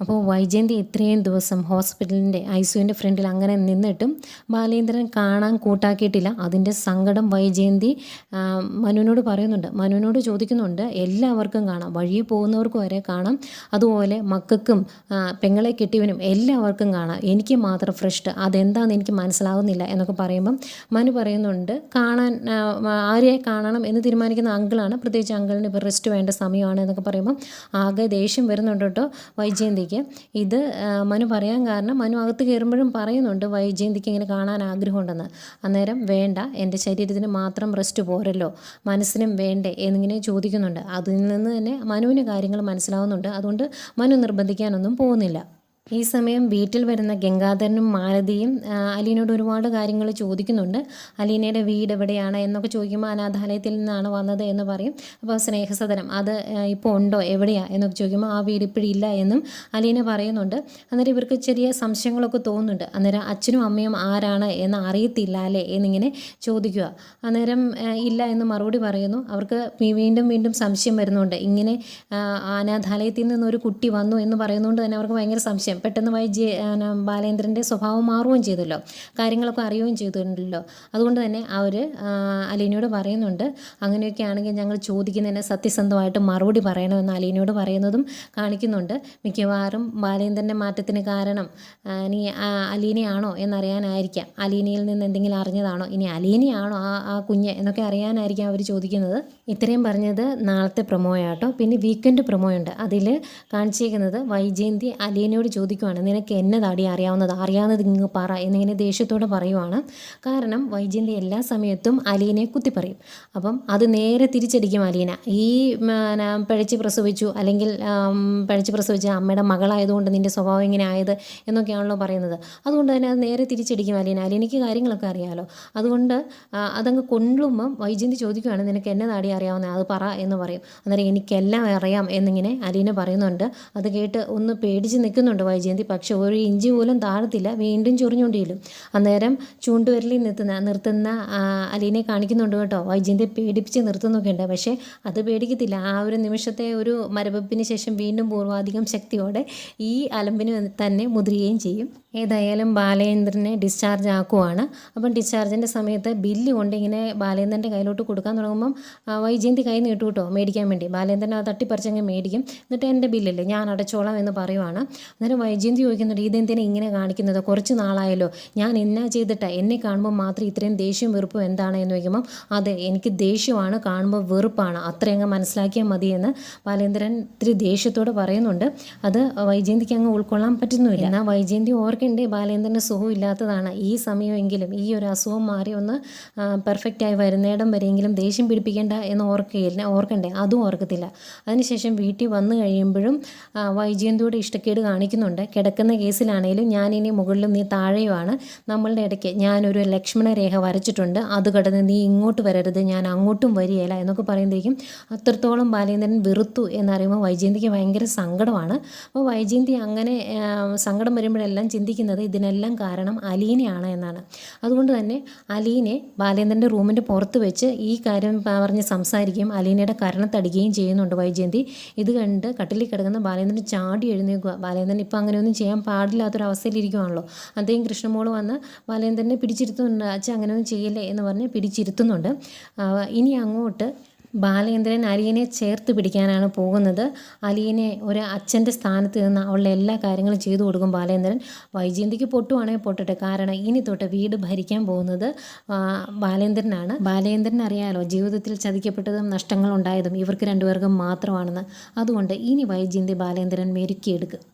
അപ്പോൾ വൈജയന്തി ഇത്രയും ദിവസം ഹോസ്പിറ്റലിന്റെ ഐ സിയുവിന്റെ ഫ്രണ്ടിൽ അങ്ങനെ നിന്നിട്ടും ബാലേന്ദ്രൻ കാണാൻ കൂട്ടാക്കിയിട്ടില്ല. അതിന്റെ സങ്കടം വൈജയന്തി മനുവിനോട് പറയുന്നുണ്ട്. മനുവിനോട് ചോദിക്കുന്നുണ്ട് എല്ലാവർക്കും കാണാം. വഴിയിൽ പോകുന്നവർക്ക് വരെ കാണാം. അതുപോലെ മക്കൾക്കും പെങ്ങളെ കെട്ടിയവനും എല്ലാവർക്കും കാണാം. എനിക്ക് മാത്രം ഫ്രഷ് അതെന്താണെന്ന് എനിക്ക് മനസ്സിലാവുന്നില്ല എന്നൊക്കെ പറയുമ്പം മനു പറയുന്നുണ്ട് കാണാൻ ആരെ കാണണം എന്ന് തീരുമാനിക്കുന്ന അങ്കിളാണ്. പ്രത്യേകിച്ച് അങ്കിളിന് ഇപ്പോൾ റെസ്റ്റ് വേണ്ട സമയമാണ് എന്നൊക്കെ പറയുമ്പം ആകെ ദേഷ്യം വരുന്നുണ്ട് കേട്ടോ ഇത് മനു പറയാൻ കാരണം മനു അകത്ത് കയറുമ്പോഴും പറയുന്നുണ്ട് വൈജയന്തിക്ക് ഇങ്ങനെ കാണാൻ ആഗ്രഹമുണ്ടെന്ന്. അന്നേരം വേണ്ട എന്റെ ശരീരത്തിന് മാത്രം റെസ്റ്റ് പോരല്ലോ. മനസ്സിനും വേണ്ടേ എന്നിങ്ങനെ ചോദിക്കുന്നുണ്ട്. അതിൽ നിന്ന് തന്നെ മനുവിന് കാര്യങ്ങൾ മനസ്സിലാവുന്നുണ്ട്. അതുകൊണ്ട് മനു നിർബന്ധിക്കാനൊന്നും പോകുന്നില്ല. ഈ സമയം വീട്ടിൽ വരുന്ന ഗംഗാധരനും മാലതിയും അലീനോട് ഒരുപാട് കാര്യങ്ങൾ ചോദിക്കുന്നുണ്ട്. അലീനയുടെ വീട് എവിടെയാണ് എന്നൊക്കെ ചോദിക്കുമ്പോൾ അനാഥാലയത്തിൽ നിന്നാണ് വന്നത് എന്ന് പറയും. അപ്പോൾ സ്നേഹസദനം അത് ഇപ്പോൾ ഉണ്ടോ? എവിടെയാണ് എന്നൊക്കെ ചോദിക്കുമ്പോൾ ആ വീട് ഇപ്പോഴില്ല എന്നും അലീന പറയുന്നുണ്ട്. അന്നേരം ഇവർക്ക് ചെറിയ സംശയങ്ങളൊക്കെ തോന്നുന്നുണ്ട്. അന്നേരം അച്ഛനും അമ്മയും ആരാണ് എന്ന് അറിയത്തില്ല അല്ലേ എന്നിങ്ങനെ ചോദിക്കുക. അന്നേരം ഇല്ല എന്ന് മറുപടി പറയുന്നു. അവർക്ക് വീണ്ടും വീണ്ടും സംശയം വരുന്നുണ്ട്. ഇങ്ങനെ അനാഥാലയത്തിൽ നിന്ന് ഒരു കുട്ടി വന്നു എന്ന് പറയുന്നതുകൊണ്ട് തന്നെ അവർക്ക് ഭയങ്കര സംശയം. പെട്ടെന്ന് വൈജി ബാലേന്ദ്രന്റെ സ്വഭാവം മാറുകയും ചെയ്തല്ലോ. കാര്യങ്ങളൊക്കെ അറിയുകയും ചെയ്തിട്ടുണ്ടല്ലോ. അതുകൊണ്ട് തന്നെ അവർ അലീനയോട് പറയുന്നുണ്ട്. അങ്ങനെയൊക്കെ ആണെങ്കിൽ ഞങ്ങൾ ചോദിക്കുന്നതിന് സത്യസന്ധമായിട്ട് മറുപടി പറയണമെന്ന് അലീനയോട് പറയുന്നതും കാണിക്കുന്നുണ്ട്. മിക്കവാറും ബാലേന്ദ്രന്റെ മാറ്റത്തിന് കാരണം ഇനി അലീനയാണോ എന്നറിയാനായിരിക്കാം. അലീനയിൽ നിന്ന് എന്തെങ്കിലും അറിഞ്ഞതാണോ? ഇനി അലീനയാണോ ആ ആ കുഞ്ഞ് എന്നൊക്കെ അറിയാനായിരിക്കാം അവർ ചോദിക്കുന്നത്. ഇത്രയും പറഞ്ഞത് നാളത്തെ പ്രൊമോയാട്ടോ. പിന്നെ വീക്കെൻഡ് പ്രൊമോയുണ്ട്. അതിൽ കാണിച്ചേക്കുന്നത് വൈജയന്തി അലീനയോട് ചോദിക്കുവാണ് നിനക്ക് എന്നെ എന്നതാടി അറിയാവുന്നത്? അറിയാവുന്നത് ഇങ്ങ് പറ എന്നിങ്ങനെ ദേഷ്യത്തോടെ പറയുവാണ്. കാരണം വൈജയന്തി എല്ലാ സമയത്തും അലീനയെ കുത്തി പറയും അപ്പം അത് നേരെ തിരിച്ചടിക്കും അലീന. ഈ പഴച്ച് പ്രസവിച്ചു അല്ലെങ്കിൽ പഴച്ച് പ്രസവിച്ച അമ്മയുടെ മകളായതുകൊണ്ട് നിന്റെ സ്വഭാവം ഇങ്ങനെ ആയത് എന്നൊക്കെയാണല്ലോ പറയുന്നത്. അതുകൊണ്ട് തന്നെ അത് നേരെ തിരിച്ചടിക്കും അലീന. അലീനയ്ക്ക് കാര്യങ്ങളൊക്കെ അറിയാമല്ലോ അതുകൊണ്ട് അതങ്ങ് കൊള്ളുമ്പം വൈജയന്തി ചോദിക്കുകയാണ് നിനക്ക് എന്നതാടി അറിയാവുന്നത്? അത് പറ എന്ന് പറയും. അന്നേരം എനിക്കെല്ലാം അറിയാം എന്നിങ്ങനെ അലീന പറയുന്നുണ്ട്. അത് കേട്ട് ഒന്ന് പേടിച്ച് നിൽക്കുന്നുണ്ട് വൈജയന്തി പക്ഷെ ഒരു ഇഞ്ചി പോലും താഴത്തില്ല. വീണ്ടും ചൊറിഞ്ഞുകൊണ്ടിരിക്കും അന്നേരം ചൂണ്ടുവരലിൽ നിർത്തുന്ന നിർത്തുന്ന അലീനെ കാണിക്കുന്നുണ്ട് കേട്ടോ. വൈജയന്തി പേടിപ്പിച്ച് നിർത്തുന്നൊക്കെ ഉണ്ട്. പക്ഷേ അത് പേടിക്കത്തില്ല. ആ ഒരു നിമിഷത്തെ ഒരു മരവപ്പിന് ശേഷം വീണ്ടും പൂർവാധികം ശക്തിയോടെ ഈ അലമ്പിന് തന്നെ മുതിരുകയും ചെയ്യും. ഏതായാലും ബാലേന്ദ്രനെ ഡിസ്ചാർജ് ആക്കുവാണ്. അപ്പം ഡിസ്ചാർജിന്റെ സമയത്ത് ബില്ല് കൊണ്ട് ഇങ്ങനെ ബാലേന്ദ്രന്റെ കയ്യിലോട്ട് കൊടുക്കാൻ തുടങ്ങുമ്പം വൈജയന്തി കൈ നീട്ടു കേട്ടോ മേടിക്കാൻ വേണ്ടി. ബാലേന്ദ്രൻ അത് തട്ടിപ്പറിച്ചങ്ങ് മേടിക്കും. എന്നിട്ട് എന്റെ ബില്ലല്ലേ ഞാൻ അടച്ചോളാം എന്ന് പറയുവാണ്. അന്നേരം വൈജയന്തി ചോദിക്കുന്നുണ്ട് ഇതെന്തിനാ ഇങ്ങനെ കാണിക്കുന്നത്? കുറച്ച് നാളായല്ലോ. ഞാൻ എന്നാ ചെയ്തിട്ടാ? എന്നെ കാണുമ്പോൾ മാത്രം ഇത്രയും ദേഷ്യം വെറുപ്പും എന്താണ്? എന്ന് ചോദിക്കുമ്പം അതെ എനിക്ക് ദേഷ്യമാണ് കാണുമ്പോൾ വെറുപ്പാണ്. അത്രയങ്ങ് മനസ്സിലാക്കിയാൽ മതിയെന്ന് ബാലേന്ദ്രൻ ഇത്തിരി ദേഷ്യത്തോട് പറയുന്നുണ്ട്. അത് വൈജയന്തിക്ക് അങ്ങ് ഉൾക്കൊള്ളാൻ പറ്റുന്നുമില്ല. എന്നാൽ വൈജയന്തി ഓർക്കണ്ടേ ബാലേന്ദ്രന് സുഖം ഇല്ലാത്തതാണ് ഈ സമയമെങ്കിലും ഈ ഒരു അസുഖം മാറി ഒന്ന് പെർഫെക്റ്റായി വരുന്നേടം വരെയെങ്കിലും ദേഷ്യം പിടിപ്പിക്കേണ്ട എന്ന് ഓർക്കുകയില്ല ഓർക്കണ്ടേ? അതും ഓർക്കത്തില്ല. അതിനുശേഷം വീട്ടിൽ വന്നു കഴിയുമ്പോഴും വൈജയന്തിയോട് ഇഷ്ടക്കേട് കാണിക്കുന്നുണ്ട്. കിടക്കുന്ന കേസിലാണേലും ഇനി മുകളിലും നീ താഴെയുമാണ്. നമ്മളുടെ ഇടയ്ക്ക് ഞാനൊരു ലക്ഷ്മണ രേഖ വരച്ചിട്ടുണ്ട്. അത് കടന്ന് നീ ഇങ്ങോട്ട് വരരുത്. ഞാൻ അങ്ങോട്ടും വരികയില്ല എന്നൊക്കെ പറയുമ്പോഴേക്കും അത്രത്തോളം ബാലേന്ദ്രൻ വെറുത്തു എന്നറിയുമ്പോൾ വൈജയന്തിക്ക് ഭയങ്കര സങ്കടമാണ്. അപ്പോൾ വൈജയന്തി അങ്ങനെ സങ്കടം വരുമ്പോഴെല്ലാം ചിന്തിക്കുന്നത് ഇതിനെല്ലാം കാരണം അലീനയാണ് എന്നാണ്. അതുകൊണ്ട് തന്നെ അലീനെ ബാലേന്ദ്രന്റെ റൂമിന്റെ പുറത്ത് വെച്ച് ഈ കാര്യം പറഞ്ഞ് സംസാരിക്കുകയും അലീനയുടെ കരണത്തടിക്കുകയും ചെയ്യുന്നുണ്ട് വൈജയന്തി. ഇത് കണ്ട് കട്ടിലിൽ കിടക്കുന്ന ബാലേന്ദ്രൻ ചാടി എഴുന്നേക്കുക ബാലേന്ദ്രൻ ഇപ്പം അങ്ങനെയൊന്നും ചെയ്യാൻ പാടില്ലാത്തൊരവസ്ഥയിലിരിക്കുവാണല്ലോ. അദ്ദേഹം കൃഷ്ണമോൾ വന്ന് ബാലേന്ദ്രനെ പിടിച്ചിരുത്തുന്നുണ്ട് അച്ഛൻ അങ്ങനെയൊന്നും ചെയ്യില്ലേ എന്ന് പറഞ്ഞ് പിടിച്ചിരുത്തുന്നുണ്ട്. ഇനി അങ്ങോട്ട് ബാലേന്ദ്രൻ അലിയനെ ചേർത്ത് പിടിക്കാനാണ് പോകുന്നത്. അലിയനെ ഒരു അച്ഛന്റെ സ്ഥാനത്ത് നിന്ന് അവളുടെ എല്ലാ കാര്യങ്ങളും ചെയ്തു കൊടുക്കും ബാലേന്ദ്രൻ വൈജയന്തിക്ക് പൊട്ടുവാണെങ്കിൽ പൊട്ടട്ടെ. കാരണം ഇനി തൊട്ട് വീട് ഭരിക്കാൻ പോകുന്നത് ബാലേന്ദ്രനാണ് ബാലേന്ദ്രൻ അറിയാലോ ജീവിതത്തിൽ ചതിക്കപ്പെട്ടതും നഷ്ടങ്ങളുണ്ടായതും ഇവർക്ക് രണ്ടുപേർക്കും മാത്രമാണെന്ന്. അതുകൊണ്ട് ഇനി വൈജയന്തി ബാലേന്ദ്രൻ മെരുക്കിയെടുക്കും.